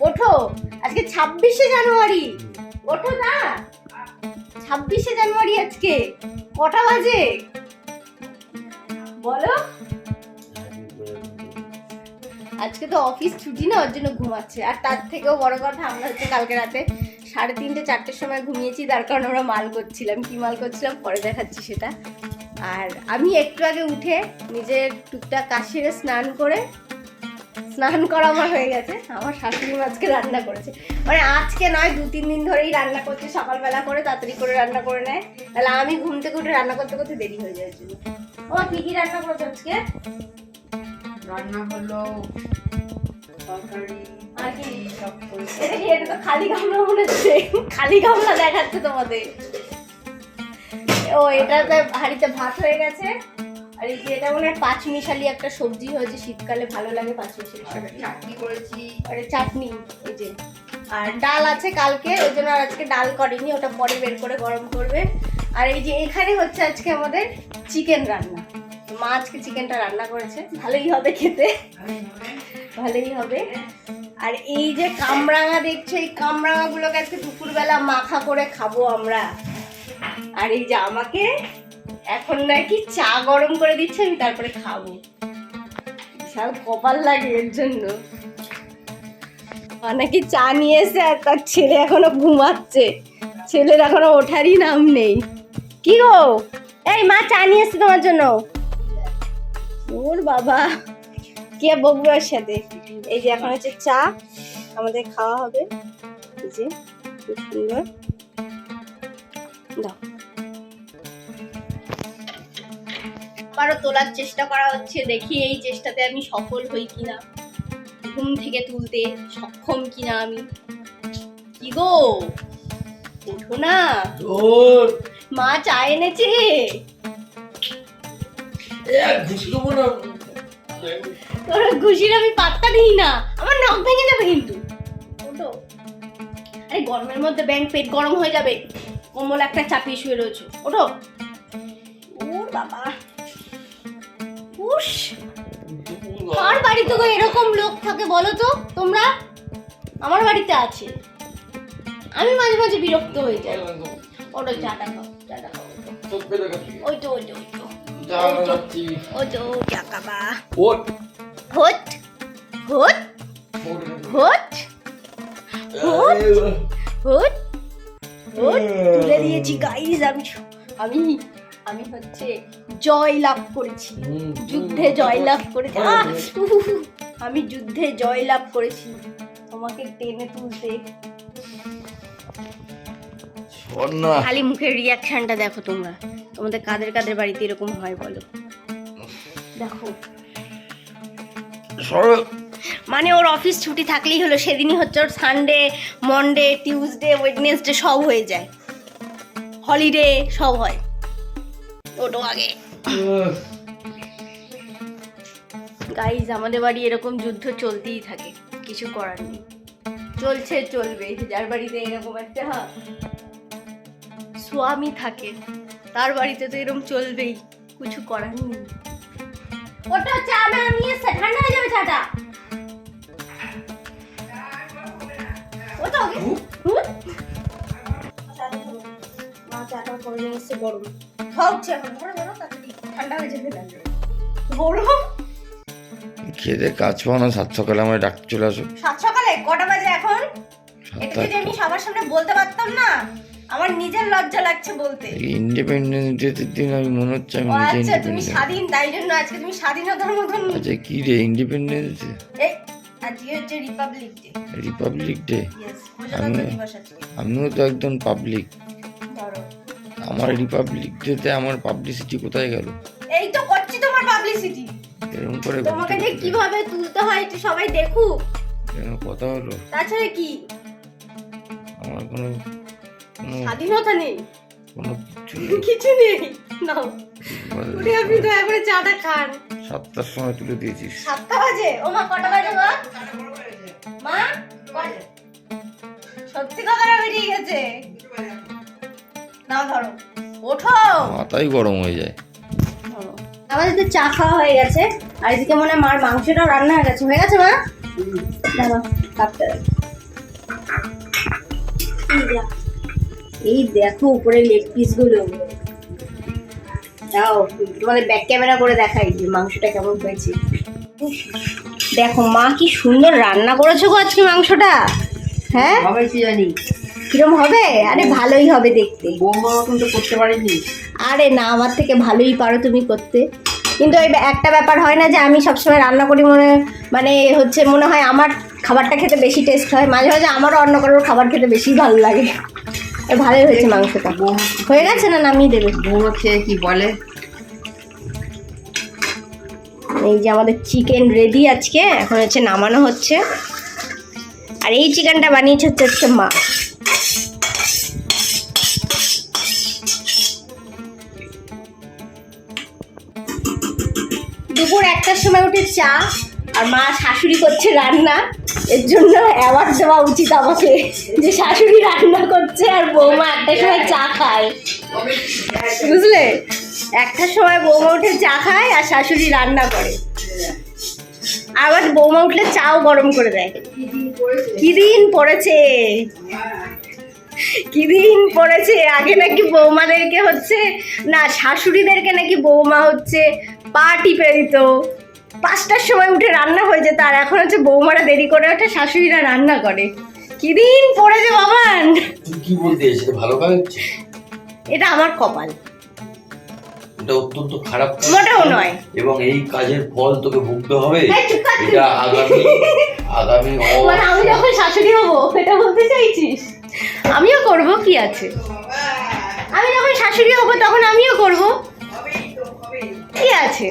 ওঠো। আজকে ছাব্বিশে জানুয়ারি। ওঠো না। ছাব্বিশে জানুয়ারি আজকে। কটা বাজে? বলো। আজকে তো অফিস ছুটি না, ওর জন্য ঘুমাচ্ছে। আর তার থেকেও বড় কথা, আমরা হচ্ছে কালকে রাতে সাড়ে তিনটে, চারটের সময় ঘুমিয়েছি। তার কারণে আমরা মাল করছিলাম। কি মাল করছিলাম? পরে দেখাচ্ছি সেটা। আর আমি একটু আগে উঠে নিজের টুকটাক কাশিরে স্নান করে স্নান করা আমার হয়ে গেছে। আমার শাশুড়ি আজকে রান্না করেছে। মানে আজকে নয় দু তিন দিন ধরেই রান্না করছে সকালবেলা করে তাড়াতাড়ি করে রান্না করে নেয়। তাহলে আমি ঘুম থেকে উঠে রান্না করতে করতে দেরি হয়ে যায় ও কি কি রান্না করেছে আজকে? রান্না হলো তরকারি আর কি? এটা কি এটা তো খালি গামলা মনে হচ্ছে? খালি গামলা দেখাচ্ছে তোমাদের। ও এটাতে হাঁড়িতে ভাত হয়ে গেছে। আর এই যে এটা মনে হয় পাঁচ মিশালি একটা সবজি হয়েছে শীতকালে ভালো লাগে পাঁচ মিশালি চাটনি করেছি। আর চাটনি এই যে। আর ডাল আছে কালকে ওই জন্য আর আজকে ডাল করেনি ওটা পরে বের করে গরম করবে। আর এই যে এখানে হচ্ছে আজকে আমাদের চিকেন রান্না। মা আজকে চিকেনটা রান্না করেছে ভালোই হবে খেতে। ভালোই হবে। আর এই যে কামরাঙা দেখছ এই কামরাঙা গুলোকে আজকে দুপুরবেলা মাখা করে খাব আমরা। আর এই যে আমাকে এখন নাকি চা গরম করে দিচ্ছে, আমি তারপরে খাব। বিশাল কপাল লাগে এর জন্য। নাকি চা নিয়ে এসে আর তার ছেলে এখনও ঘুমাচ্ছে। ছেলের এখনও ওঠারই নাম নেই। কি গো? এই মা, চা নিয়ে এসছে তোমার জন্য। ওর বাবা। কে বকবে সাথে? এই যে এখন হচ্ছে চা, আমাদের খাওয়া হবে। এই যে, খুব সুন্দর। দাও। আবারও তোলার চেষ্টা করা হচ্ছে দেখি এই চেষ্টাতে আমি সফল হই কিনা। ঘুম থেকে তুলতে সক্ষম কিনা আমি। কি গো? ওঠো না। মা চা এনেছে? তোর ঘুষির আমি পাত্তা দিই না। আমার নখ ভেঙে যাবে কিন্তু। ওঠো। আরে গরমের মধ্যে ব্যাংক পেট গরম হয়ে যাবে। কম্বল একটা চাপিয়ে শুয়ে রয়েছো। ওঠো। ওর বাবা। উস কার বাড়িতে গো এরকম লোক থাকে বলো তো? তোমরা? আমার বাড়িতে আছে। আমি মাঝে মাঝে বিরক্ত হয়ে যাই। ওটো চাটা খাও চাটা খাও ওই তো। ওই তো ওই তো ওই তো। চাকাবা হোট হোট হোট হোট হোট তুলে দিয়েছি গাইজ আমি আমি আমি হচ্ছে জয় লাভ করেছি যুদ্ধে জয় লাভ করেছি। আমি যুদ্ধে জয় লাভ করেছি। তোমাকে টেনে তুলতে। খালি মুখের রিয়াকশনটা দেখো তোমরা। তোমাদের কাদের কাদের বাড়িতে এরকম হয় বলো। দেখো। মানে ওর অফিস ছুটি থাকলেই হলো সেদিনই হচ্ছে ওর সানডে মন্ডে টিউসডে ওয়েডনেসডে সব হয়ে যায়। হলিডে সব হয়। ওটো আগে। গাইজ আমাদের বাড়ি এরকম যুদ্ধ চলতেই থাকে। কিছু করার নেই। চলছে চলবে। যার বাড়িতে এরকম একটা স্বামী থাকে তার বাড়িতে তো এরকম চলবেই। কিছু করার নেই। ওটা চা না নিয়ে এসে ঠান্ডা হয়ে যাবে চাটা। ওটা ওকে? মা চাটা করে নিয়ে এসছে গরম। খাওয়া এখন ধরো ধরো তাড়াতাড়ি ঠান্ডা হয়ে যাবে না গরম খেতে কাজ পাও না সাত সকালে আমার ডাক্তার চলে আসো। সাত সকালে? কটা বাজে এখন? এটা যদি আমি সবার সামনে বলতে পারতাম না আমার নিজের লজ্জা লাগছে বলতে। ইন্ডিপেন্ডেন্স দিন আমি মনে হচ্ছে আমি নিজে আচ্ছা তুমি স্বাধীন তাই জন্য আজকে তুমি স্বাধীনতার মতন আচ্ছা কি রে ইন্ডিপেন্ডেন্স আজকে হচ্ছে রিপাবলিক ডে রিপাবলিক ডে আমিও তো একদম পাবলিক আমার রিপাবলিক ডেতে আমার পাবলিসিটি কোথায় গেল? এই তো করছি তোমার পাবলিসিটি এরকম করে তোমাকে যে কীভাবে তুলতে হয় একটু সবাই দেখুক। এরকম কথা হলো? তাছাড়া কি? আমার কোনো কোনো স্বাধীনতা নেই। কোনো কিছু নেই। নাও উঠে আপনি দয়া করে চাটা খান। সাতটার সময় তুলে দিয়েছিস। সাতটা বাজে? ও মা কটা বাজে মা মা? সত্যি কথাটা বেরিয়ে গেছে। নাও ধরো। ওঠো। মাথাই গরম হয়ে যায়। আমাদের তো চা খাওয়া হয়ে গেছে। আর এদিকে মনে হয় মার মাংসটাও রান্না হয়ে গেছে। হয়ে গেছে মা? দাঁড়াও, কাপটা এই দেখো উপরে লেগ পিসগুলো। দাও তোমাদের ব্যাক ক্যামেরা করে দেখাই যে মাংসটা কেমন হয়েছে। দেখো মা কি সুন্দর রান্না করেছ গো আজকে মাংসটা। হ্যাঁ? জানি। কিরম হবে? আরে ভালোই হবে দেখতে। বৌমা মতন করতে পারিনি। আরে না আমার থেকে ভালোই পারো তুমি করতে। কিন্তু ওই একটা ব্যাপার হয় না যে আমি সবসময় রান্না করি মনে মানে হচ্ছে মনে হয় আমার খাবারটা খেতে বেশি টেস্ট হয়। মাঝে মাঝে আমারও অন্য কারোর খাবার খেতে বেশি ভালো লাগে। ভালোই হয়েছে মাংসটা। হয়ে গেছে না নামিয়ে দেবে? বৌমা খেয়ে কি বলে? এই যে আমাদের চিকেন রেডি আজকে। এখন হচ্ছে নামানো হচ্ছে। আর এই চিকেনটা বানিয়েছে হচ্ছে হচ্ছে মা। দুপুর একটার সময় উঠে চা আর মা শাশুড়ি করছে রান্না। এর জন্য অ্যাওয়ার্ড দেওয়া উচিত আমাকে যে শাশুড়ি রান্না করছে আর বৌমা একটার সময় চা খায়। বুঝলে? একটার সময় বৌমা উঠে চা খায় আর শাশুড়ি রান্না করে। আবার বৌমা উঠলে চাও গরম করে দেয়। কি দিন পড়েছে? কি দিন পড়েছে? আগে নাকি বৌমাদেরকে হচ্ছে না শাশুড়িদেরকে নাকি বৌমা হচ্ছে পা টিপে দিত। পাঁচটার সময় উঠে রান্না হয়ে যেত আর এখন হচ্ছে বৌমারা দেরি করে ওঠে শাশুড়িরা রান্না করে। কি দিন পড়েছে বাবান কি বলতে ভালো এটা আমার কপাল। এটা অত্যন্ত খারাপ মোটেও নয়। এবং এই কাজের ফল তোকে ভুগতে হবে। এটা আগামী আগামী মানে আমি যখন শাশুড়ি হব এটা বলতে চাইছিস? আমিও করব কি আছে? আমি যখন শাশুড়ি হব তখন আমিও করব। কি আছে?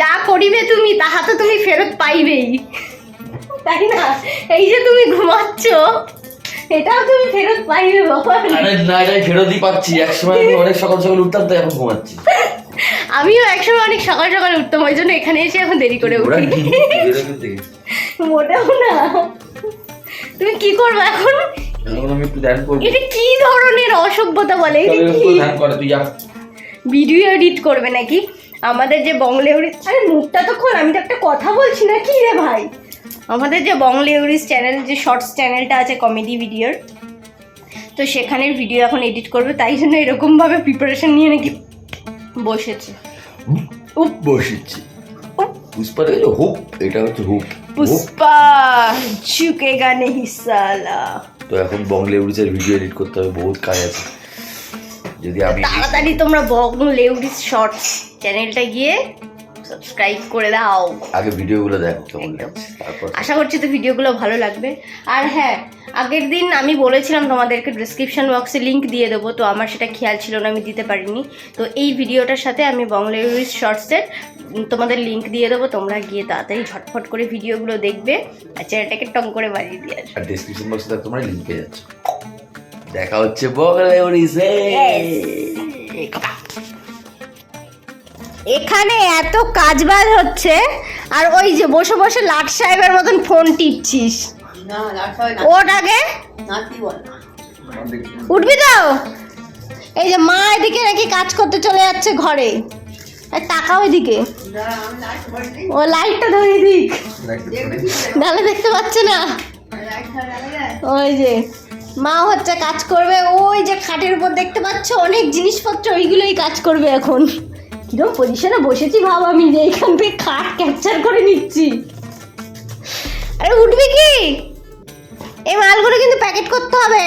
যা করিবে তুমি তাহা তো তুমি ফেরত পাইবেই। তাই না? এই যে তুমি ঘুমাচ্ছ এটাও তুমি ফেরত পাইবে বাবা। আরে না এটাই ফেরতই পাচ্ছি। একসময় আমি অনেক সকাল সকাল উঠতাম তো এখন ঘুমাচ্ছি। আমিও একসময় অনেক সকাল সকাল উঠতাম ওই জন্য এখানে এসে এখন দেরি করে উঠি। মোটেও না। তুমি কি করবে এখন? এখন আমি একটু ধ্যান করব। এটা কি ধরনের অসভ্যতা বলে? এটা কি? ধ্যান করে তুই যা। ভিডিও এডিট করবে নাকি? আমাদের যে বংলেউরিস আরে মুখটা তো খোল আমি তো একটা কথা বলছি না কি রে ভাই? আমাদের যে বং বংলেউরিস চ্যানেল যে শর্টস চ্যানেলটা আছে কমেডি ভিডিওর তো সেখানের ভিডিও এখন এডিট করবে তাই জন্য এরকমভাবে প্রিপারেশন নিয়ে নাকি বসেছে। উপ বসেছি। পুষ্পা দেখেছ হুপ এটা হচ্ছে হুপ। পুষ্পা ঝুঁকেগা নেহি সালা তো এখন বংলে উড়িষ্যার ভিডিও এডিট করতে হবে বহুত কাজ আছে। যদি আমি তাড়াতাড়ি তোমরা বংলেউরিস শর্টস চ্যানেলটা গিয়ে সাবস্ক্রাইব করে দাও। আগে ভিডিওগুলো দেখো কেমন আশা করছি তো ভিডিওগুলো ভালো লাগবে। আর হ্যাঁ আগের দিন আমি বলেছিলাম তোমাদেরকে ডিসক্রিপশন বক্সে লিংক দিয়ে দেবো তো আমার সেটা খেয়াল ছিল না আমি দিতে পারিনি। তো এই ভিডিওটার সাথে আমি বংলেউরিস শর্টসের তোমাদের লিংক দিয়ে দেবো তোমরা গিয়ে তাড়াতাড়ি ঝটফট করে ভিডিওগুলো দেখবে আর চ্যানেলটাকে টং করে বাজিয়ে দিয়ে আসবে। আর ডেসক্রিপশন বক্সে তোমরা লিংক পেয়ে যাচ্ছ। দেখা হচ্ছে বগলে উড়িষ্যে এখানে এত কাজবাজ হচ্ছে আর ওই যে বসে বসে লাট সাহেবের মতন ফোন টিপছিস। না রাখা না। ওট আগে? উঠবি তো? এই যে মা এদিকে নাকি কাজ করতে চলে যাচ্ছে ঘরে। আর টাকা ওইদিকে। না আমি লাইট বাড়ি ও লাইটটা ধরিয়ে দিক। নাহলে দেখতে পাচ্ছে না। ওই যে মা হচ্ছে কাজ করবে। ওই যে খাটের উপর দেখতে পাচ্ছ অনেক জিনিসপত্র ওইগুলোই কাজ করবে এখন। কিরম পজিশনে বসেছি ভাব আমি যে এইখান থেকে খাট ক্যাপচার করে নিচ্ছি। আরে উঠবি কি? এই মালগুলো কিন্তু প্যাকেট করতে হবে।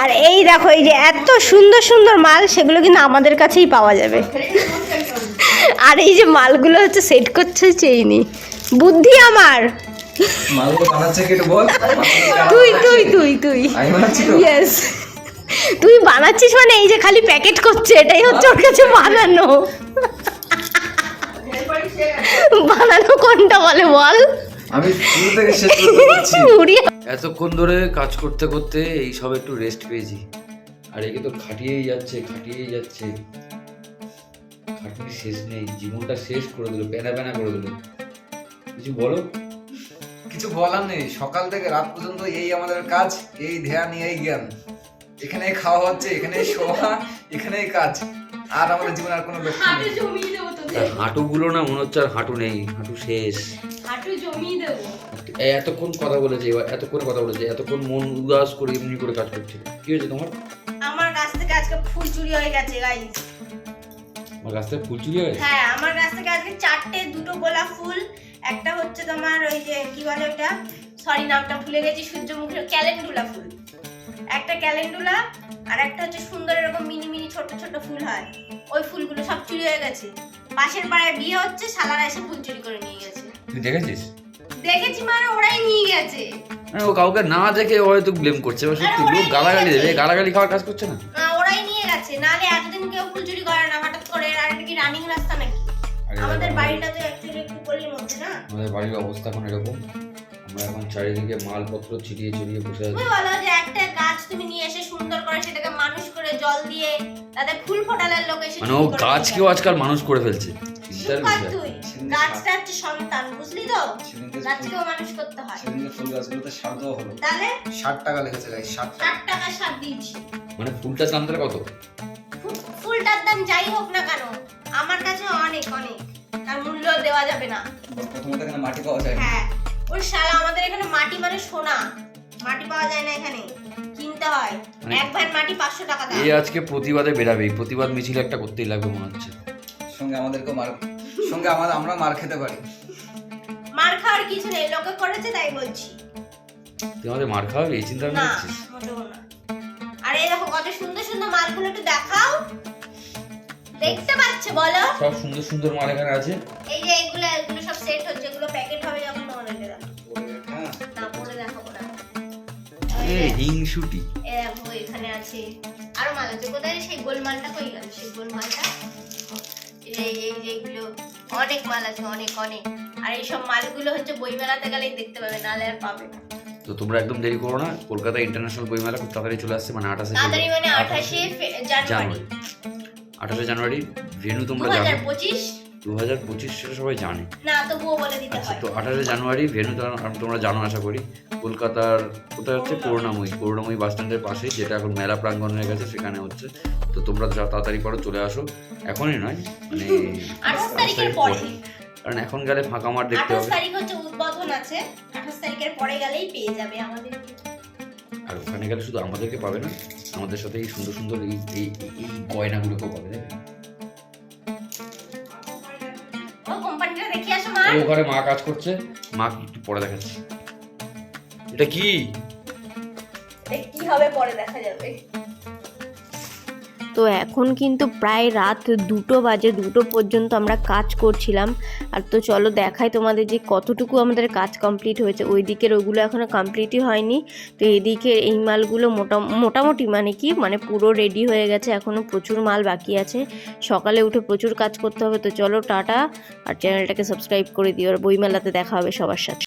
আর এই দেখো এই যে এত সুন্দর সুন্দর মাল সেগুলো কিন্তু আমাদের কাছেই পাওয়া যাবে। আর এই যে মালগুলো হচ্ছে সেট করছে চেইনি বুদ্ধি আমার। তুই তুই তুই তুই। ইয়েস তুই বানাচ্ছিস মানে এই যে খালি প্যাকেট করছে এটাই হচ্ছে ওর কাছে বানানো। বানানো কোনটা বলে বল? আমি শুরু থেকে শেষ পর্যন্ত করছি মুড়ি এতক্ষণ ধরে কাজ করতে করতে এই সব একটু রেস্ট পেয়েছি। আর একে তো খাটিয়েই যাচ্ছে খাটিয়েই যাচ্ছে। খাটনি শেষ নেই জীবনটা শেষ করে দিল প্যানা প্যানা করে দিল। কিছু বলো? কিছু বলার নেই সকাল থেকে রাত পর্যন্ত এই আমাদের কাজ এই ধ্যান এই জ্ঞান। এখানেই খাওয়া হচ্ছে এখানেই শোয়া এখানেই কাজ। আর আমাদের জীবনে আর কোনো লক্ষ্য নেই। হাঁটুগুলো না মনে হচ্ছে আর হাঁটু নেই হাঁটু শেষ। জমিয়ে দেবো। এই এতক্ষণ কথা বলেছে এবার এতক্ষণ কথা বলেছে এতক্ষণ মন উদাস করে এমনি করে কাজ করছিল। কি হয়েছে তোমার? আমার কাছ থেকে আজকে ফুল চুরি হয়ে গেছে গাইজ আমার কাছ থেকে ফুল চুরি হয়ে গেছে? হ্যাঁ আমার কাছ থেকে আজকে চারটে দুটো গোলাপ ফুল একটা হচ্ছে তোমার ওই যে কি বলে ওটা? সরি নামটা ভুলে গেছি সূর্যমুখী ক্যালেন্ডুলা ফুল। একটা ক্যালেন্ডুলা আর একটা হচ্ছে সুন্দর এরকম মিনি মিনি ছোট ছোট ফুল হয়। ওই ফুলগুলো সব চুরি হয়ে গেছে। পাশের পাড়ায় বিয়ে হচ্ছে শালারা এসে ফুল চুরি করে নিয়ে গেছে। তুই দেখেছিস? দেখেছি মানে ওরাই নিয়ে গেছে। মানে ও কাউকে না দেখে ও হয়তো ব্লেম করছে। এবার সত্যি লোক গালাগালি দেবে গালাগালি খাওয়ার কাজ করছে না? না, ওরাই নিয়ে গেছে। নাহলে এতদিন কেউ ফুল চুরি করে না হঠাৎ করে আর এটা কি রানিং রাস্তা নাকি? আমাদের বাড়িটা তো অ্যাকচুয়ালি একটু গলির মধ্যে না? আমাদের বাড়ির অবস্থা এখন এরকম। আমরা এখন চারিদিকে মালপত্র ছিটিয়ে ছিটিয়ে বসে আছি। তুমি বলো যে তুমি নিয়ে এসে সুন্দর করে সেটাকে মানুষ করে জল দিয়ে তাতে ফুল ফোটালের লোক এসে মানে ও গাছকেও আজকাল মানুষ করে ফেলছে। তুই গাছটা হচ্ছে সন্তান বুঝলি তো? গাছকেও মানুষ করতে হয়। সেদিনকে ফুল গাছগুলোতে সার দেওয়া হলো। তাহলে? ষাট টাকা লেগেছে গাই ষাট টাকা। ষাট টাকা সার দিয়েছি। মানে ফুলটার কত? ফুলটার দাম যাই হোক না কেন আমার কাছে অনেক অনেক। তার মূল্য দেওয়া যাবে না। প্রথমত এখানে মাটি পাওয়া যায় হ্যাঁ। ওর শালা আমাদের এখানে মাটি মানে সোনা। মাটি পাওয়া যায় না এখানে। কিনতে হয় মানে- এক ভ্যান মাটি পাঁচশো টাকা দাম। এ আজকে প্রতিবাদে বেরাবে প্রতিবাদ মিছিল একটা করতেই লাগবে মনে হচ্ছে। সঙ্গে আমাদেরকেও মার সঙ্গে আমাদের আমরা মার খেতে পারি। মার খাওয়ার কিছু নেই লোকে করেছে তাই বলছি। তুই আমাদের মার খাওয়াবি এই চিন্তা না করছিস? মোটেও না। আর দেখো কত সুন্দর সুন্দর মালগুলো একটু দেখাও। দেখতে পাচ্ছে বলো। সব সুন্দর সুন্দর মাল এখানে আছে। এই যে এগুলো এগুলো সব সেট হচ্ছে এগুলো প্যাকেট হবে যখন তোমাদেরকে হ্যাঁ না পরে দেখাবো হিংসুটি। দেখো এখানে আছে। আরও মাল আছে। কোথায়? সেই গোলমালটা কই গেল? সেই গোলমালটা এই এই যে এগুলো অনেক মাল আছে অনেক অনেক। আর এই সব মালগুলো হচ্ছে বইমেলাতে গেলেই দেখতে পাবে নাহলে আর পাবে না। তো তোমরা একদম দেরি করো না। কলকাতা ইন্টারন্যাশনাল বইমেলা খুব তাড়াতাড়ি চলে আসছে মানে আঠাশে তাড়াতাড়ি মানে আঠাশে জানুয়ারি। আঠাশে জানুয়ারি ভেনু তোমরা জানো। পঁচিশ দু হাজার পঁচিশ সেটা সবাই জানে। না তবুও বলে দিতে আচ্ছা হয়। তো আঠাশে জানুয়ারি ভেনু তোমরা জানো আশা করি। কলকাতার কোথায় হচ্ছে? করুণাময়ী করুণাময়ী বাস স্ট্যান্ডের পাশে যেটা এখন মেলা প্রাঙ্গণ হয়ে গেছে সেখানে হচ্ছে। তো তোমরা তাড়াতাড়ি পারো চলে আসো। এখনই নয় মানে আঠাশ আঠাশ তারিখের পরে পরে। কারণ এখন গেলে ফাঁকা মাঠ দেখতে আঠাশ হবে। তারিখ হচ্ছে উদ্বোধন আছে। আঠাশ তারিখের পরে গেলেই পেয়ে যাবে আমাদের আর ওখানে গেলে শুধু আমাদেরকে পাবে না আমাদের সাথে এই সুন্দর সুন্দর এই এই গয়নাগুলোকেও পাবে দেখবে দেখে ঘরে মা কাজ করছে। মা একটু পরে দেখাচ্ছি। এটা কি? কি হবে পরে দেখা যাবে। তো এখন কিন্তু প্রায় রাত দুটো বাজে, দুটো পর্যন্ত আমরা কাজ করছিলাম। আর তো চলো দেখাই তোমাদের যে কতটুকু আমাদের কাজ কমপ্লিট হয়েছে। ওই দিকের ওগুলো এখনও কমপ্লিটই হয়নি। তো এদিকে এই মালগুলো মোটা, মোটামুটি মানে কি? মানে পুরো রেডি হয়ে গেছে। এখনও প্রচুর মাল বাকি আছে। সকালে উঠে প্রচুর কাজ করতে হবে। তো চলো টাটা। আর চ্যানেলটাকে সাবস্ক্রাইব করে দিও। আর বইমেলাতে দেখা হবে সবার সাথে।